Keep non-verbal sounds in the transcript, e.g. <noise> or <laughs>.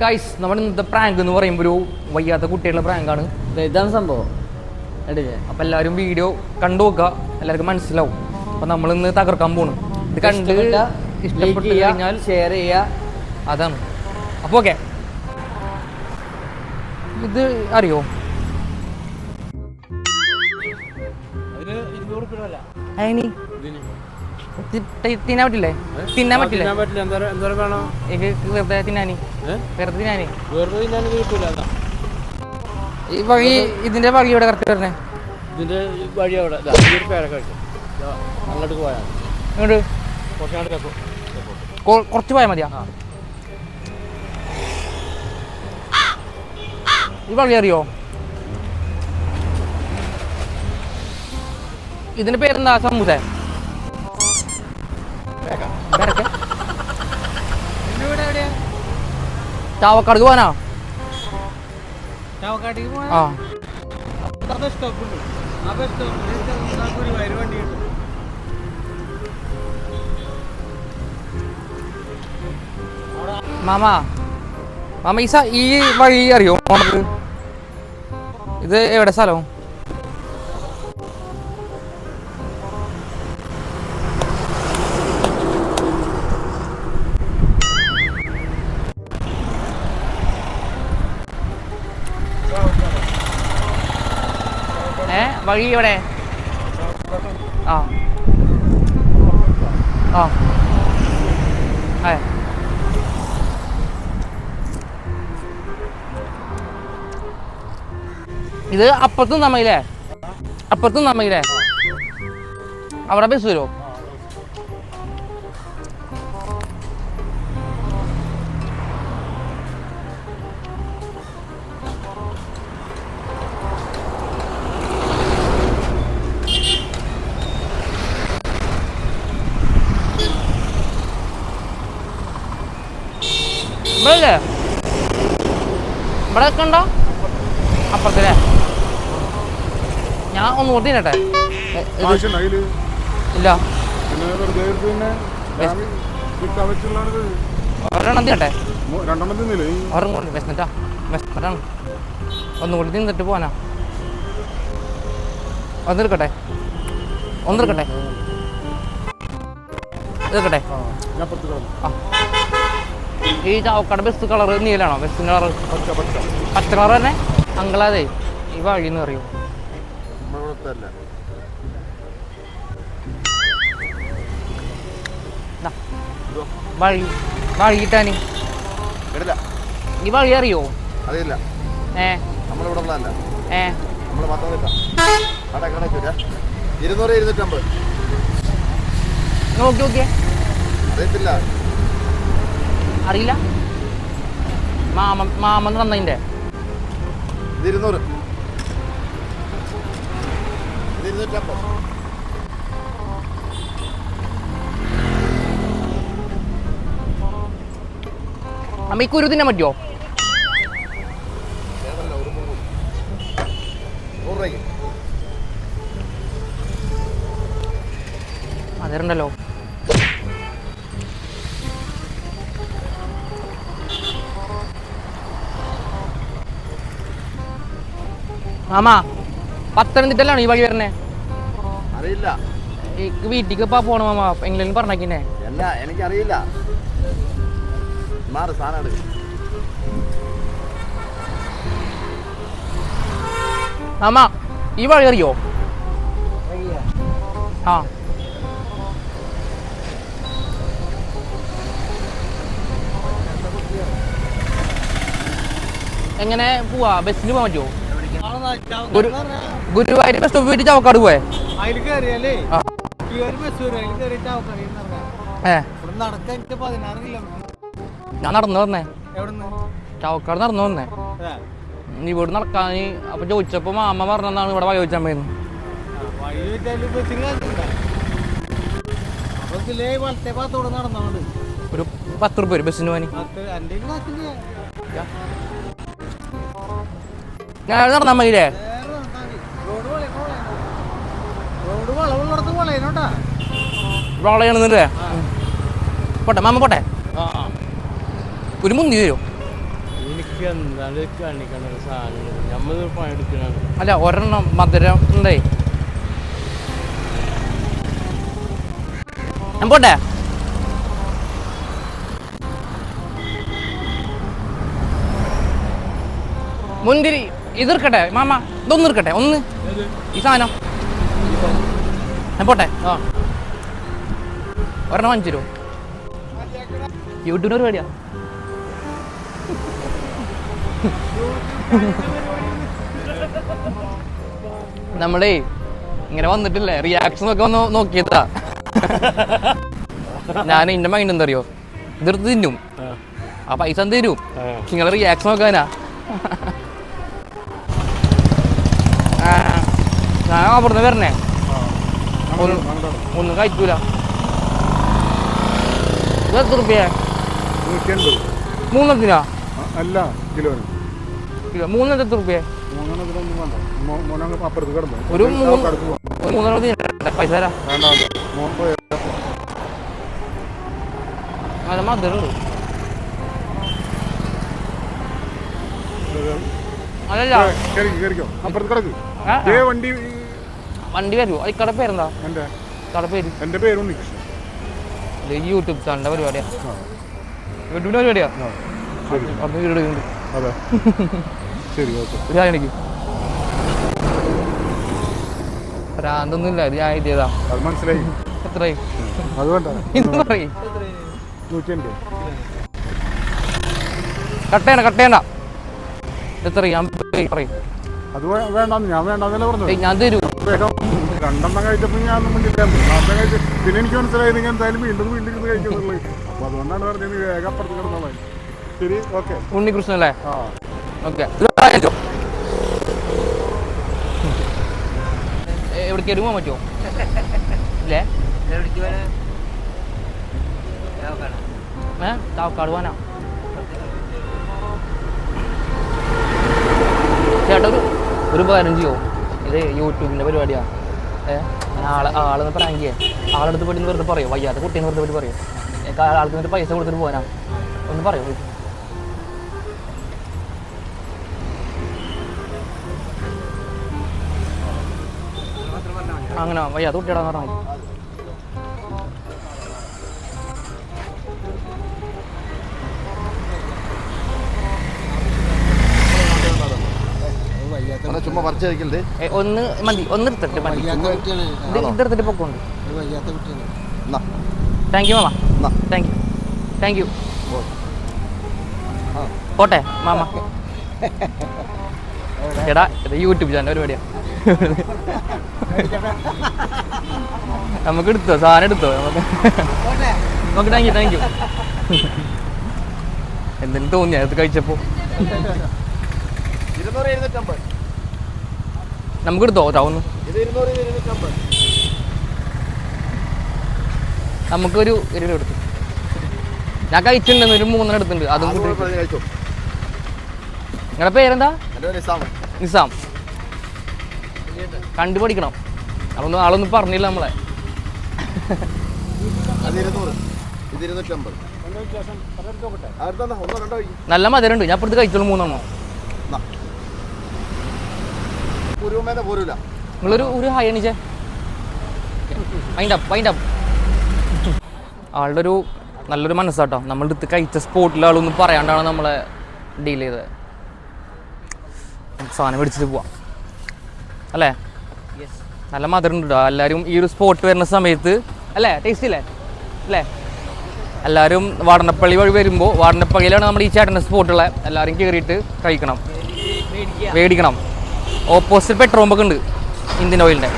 Guys നമ്മുടെ ഇന്നത്തെ prank എന്ന് പറയുമ്പോൾ ഒരു വയ്യാത്ത കുട്ടികളുടെ പ്രാങ്കാണ് ഇതാണ് സംഭവം. അപ്പൊ അപ്പം എല്ലാവരും വീഡിയോ കണ്ടു നോക്കുക. എല്ലാവർക്കും മനസ്സിലാവും. അപ്പൊ നമ്മൾ ഇന്ന് തകർക്കാൻ പോണു. ഇത് കണ്ട് ഇഷ്ടപ്പെട്ടു കഴിഞ്ഞാൽ ഷെയർ ചെയ്യുക. അതാണ്. അപ്പോൾ ഓക്കെ ഇത് അറിയോ? അതിന് ഇരുന്നൂറ് തി- തിന്നാൻ പറ്റില്ലേ? തിന്നാൻ പറ്റില്ലേ? എനിക്ക് വെറുതെ തിന്നാനി. വെറുതെ തിന്നാനി. ഈ വഴി ഇതിന്റെ വഴി ഇവിടെ കറക്റ്റ് വരണേ ഇതിന്റെ വഴി അവിടെ അങ്ങോട്ട് പോയാൽ ഇങ്ങോട്ട് കുറച്ച് പോയാൽ മതിയാ? ഈ വഴി അറിയോ? ഇതിന്റെ പേരെന്താ സമൂസ? ചാവക്കാട് പോവാനാ? ആ. മാമ മാമ ഈ ഈ വഴി അറിയോ? ഇത് എവിടെ സ്ഥലം? വഴി എവിടെ ആ. ആ. അതെ. ഇത് അപ്പുറത്തും നമ്മയില്ലേ അപ്പുറത്തും നമ്മയില്ലേ അവിടെ ബസ് വരുമോ ഇവിടെ ഇവിടെ കണ്ടോ അപ്പുറത്തല്ലേ? ഞാൻ ഒന്ന് ഓർത്തി കേട്ടെ ആവശ്യം ഇല്ല. ഒരെണ്ണം തിന്നട്ടെ ഒരെണ്ണം കൊണ്ട് വിശന്നിട്ടാ വിശന്നിട്ടാണ് ഒന്നുകൂടി തിന്നിട്ട് പോവാനാ. ഒന്നെടുക്കട്ടെ? ഒന്നെടുക്കട്ടെ? എടുക്കട്ടെ ആ. ഈ ചാവക്കാട് ബസ് കളർ നീലാണോ? ബസ് കളർ പച്ച കളർ തന്നെ? അങ്കളാതെ. ഈ വഴിന്ന് പറയൂ. വഴി വഴി കിട്ടാന് ഇടില്ല ഈ വഴി അറിയോ? അറിയില്ല. ഏ? നമ്മളിവിടെ ഏ? നമ്മൾ പത്തനംതിട്ട കട കടയ്ക്കൂല ഇരുന്നൂറ് ഇരുന്നൂറ്റമ്പത്. നോക്കി നോക്കിയേ. അറിയത്തില്ല. അറിയില്ല. മാമൻ മാമൻ തന്നതിന്റെ. ഇത് ഇരുന്നൂറ്. ഇത് ഇരുന്നൂറ്റമ്പത്. അമ്മ ഈ കുരു തിന്നാൻ പറ്റുമോ അതിരണ്ടല്ലോ മാമാ പത്തനംതിട്ടയിലാണ് ഈ വഴി വരണേ അറിയില്ല. ഈ വീട്ടിക്ക് ഇപ്പൊ പോണം മാമാ എങ്കിലും പറഞ്ഞാക്കിനെ അല്ല എനിക്കറിയില്ല. മാറ് സാധനം എടുക്കും. മാമ ഈ വഴി അറിയോ? ആ. എങ്ങനെ പോവാ? ബസ്സിന് പോകാൻ പറ്റുമോ ഗുരുവായൂർ ബസ് സ്റ്റോപ്പ് ചവക്കാട് പോയെ? ഞാൻ നടന്നു വന്നേ. ചവക്കാട് നടന്നു വന്നേ. നീ ഇവിടെ നടക്കാൻ അപ്പൊ ചോദിച്ചപ്പോ മാമ പറഞ്ഞതാണ് ഇവിടെ വഴി ഭാഗത്തോടെ ഒരു പത്ത് റുപ്യ ഒരു ബസ്സിന് പോയി ഞാൻ നടന്നാൽ മതിയില്ലേ വളയണെന്നില്ലേ പോട്ടെ മാമ പോട്ടെ. ഒരു മുന്തി നമ്മൾ പണിയെടുക്കണാണ് അല്ല ഒരെണ്ണം മധുരം ഉണ്ടേ. ഞാൻ പോട്ടെ. മുന്തിരി. ഇതിർക്കട്ടെ മാമ ഇതൊന്നും ഇരിക്കട്ടെ ഒന്ന്. ഈ സാധനം. ഞാൻ പോട്ടെ ആ. ഒരെണ്ണം വാങ്ങിച്ചു തരുമോ യൂട്യൂബിന് പരിപാടിയാ നമ്മളേ ഇങ്ങനെ വന്നിട്ടില്ലേ? റിയാക്ഷൻ ഒക്കെ ഒന്ന് നോക്കിയതാ. ഞാൻ എന്റെ മൈൻഡ് എന്തറിയോ ഇതെടുത്ത് തിന്നും. ആ. പൈസ എന്ത് തരും നിങ്ങളെ റിയാക്ഷൻ നോക്കാനാ. ഞാൻ അവിടുന്ന് വരണേ. ഒന്നും കഴിക്കൂല എത്ര റുപ്യ മൂന്നെത്തിനാ അല്ല കിലോന് കിലോ. മൂന്നെണ്ണത്തിന് എത്ര റുപ്യ ഒരു മൂന്നെണ്ണത്തിന് പൈസ തരാം. നല്ല മധുരമുണ്ട് അതല്ല അപ്പുറത്ത് കിടക്ക്. വണ്ടി വണ്ടി വരുമോ ഈ കട പേരെന്താ? കട പേര്? എന്റെ പേര് ഇത് യൂട്യൂബ് ചാനലിന്റെ പരിപാടിയാ. യൂട്യൂബിന്റെ പരിപാടിയാ? ആ. ശരി. അവിടെ വീട് എടുക്കുന്നുണ്ട്. അതെ. <laughs> ശരി ഓക്കെ. ഞാൻ അത് മനസ്സിലായി. അത് വേണ്ട. പറയും? ഞാൻ പറയും. അത് വേ- ഞാൻ വേണ്ടാന്നല്ലേ പറഞ്ഞത്. ഏയ് ഞാൻ തരൂ. രണ്ടെണ്ണം കഴിച്ചപ്പോൾ ഞാൻ ഒന്നും വേണ്ടിയില്ലായിരുന്നു നാളത്തെ കഴിച്ച്. പിന്നെ എനിക്ക് മനസ്സിലായത് നിങ്ങൾ എന്തായാലും വീണ്ടും വീണ്ടും ഇരുന്ന് കഴിക്കുന്നുള്ളത് അപ്പോൾ അതുകൊണ്ടാണ് പറഞ്ഞത് വേഗം അപ്പുറത്ത് കിടന്നോളാം ശരി ഓക്കെ. ഉണ്ണികൃഷ്ണൻ അല്ലേ? ആ. ഓക്കെ. എവിടേക്ക് പോകാൻ പറ്റുമോ ഇല്ലേ? ഏ താവക്കാട് പോകാനാ ചേട്ടാ ഒരു ഒരു ചെയ്യോ? ഇത് യൂട്യൂബിന്റെ പരിപാടിയാ. ഏ ഞാൻ ആളെ ആളെന്ന് പ്രാങ്ക് ചെയ്യാൻ ആളെടുത്ത് പോയിട്ട് വെറുതെ പറയും. വയ്യാത്ത കുട്ടീനെ വെറുതെ പോയിട്ട് പറയും. ആൾക്ക് എന്നിട്ട് പൈസ കൊടുത്തിട്ട് പോകാനാ ഒന്ന് പറയോ അങ്ങനെ വയ്യാത്ത കുട്ടിയാടാന്ന് പറഞ്ഞാൽ ചുമ്മാ പറിച്ചു ഏ, ഒന്ന് മതി ഒന്ന് എടുത്തിട്ട് മതി. ഇത് ഇതെടുത്തിട്ട് പൊക്കോണ്ട്. എന്നാ. താങ്ക് യു മാമ. എന്നാ. താങ്ക് യു താങ്ക് യു ഓ. ആ. പോട്ടെ മാമ. എടാ ഇത് യൂട്യൂബ് ചാനൽ പരിപാടിയാ. നമുക്ക് എടുത്തോ? സാധനം എടുത്തോ? നമുക്ക്. നമുക്ക് താങ്ക് യു താങ്ക് യു എന്തെങ്കിലും തോന്നിയാ അത് കഴിച്ചപ്പോ? ഇരുന്നൂറ് ഇരുന്നൂറ്റമ്പത് നമുക്ക് തോറ്റാവുന്ന നമുക്കൊരു ഇരുപത് എടുത്തു. ഞാൻ കഴിച്ചിട്ടുണ്ടെന്ന് ഒരു മൂന്നെണ്ണം എടുത്തിട്ടുണ്ട്. അതും നിങ്ങളുടെ പേരെന്താ? നിസാം. കണ്ടുപഠിക്കണം. അതൊന്നും ആളൊന്നും പറഞ്ഞില്ല നമ്മളെ. നല്ല മധുരമുണ്ട്. ഞാൻ ഇപ്പുറത്ത് കഴിച്ചോളൂ മൂന്നെണ്ണം. പോരൂല. നിങ്ങളൊരു ഒരു ഹായ് എണീച്ചേ വൈൻഡ് അപ്പ് വൈൻഡ് അപ്പ് ആളുടെ ഒരു നല്ലൊരു മനസ്സാട്ടോ. നമ്മളെടുത്ത് കഴിച്ച സ്പോട്ടിലെ ആളൊന്നും പറയാണ്ടാണ് നമ്മളെ ഡീൽ ചെയ്തത്. സാധനം മേടിച്ചിട്ട് പോവാം. അല്ലേ? നല്ല മധുരം ഉണ്ട്? എല്ലാരും എല്ലാവരും ഈ ഒരു സ്പോട്ട് വരുന്ന സമയത്ത് അല്ലേ? ടേസ്റ്റ് ഇല്ലേ? അല്ലേ? എല്ലാവരും വാടനപ്പള്ളി വഴി വരുമ്പോൾ വാടനപ്പള്ളിയിലാണ് നമ്മൾ ഈ ചേട്ടന്റെ സ്പോട്ടുള്ളത് എല്ലാവരും കയറിയിട്ട് കഴിക്കണം. മേടിക്കണം. ഓപ്പോസിറ്റ് പെട്രോൾ പമ്പൊക്കെ ഉണ്ട്. ഇന്ത്യൻ ഓയിലിന്റെ.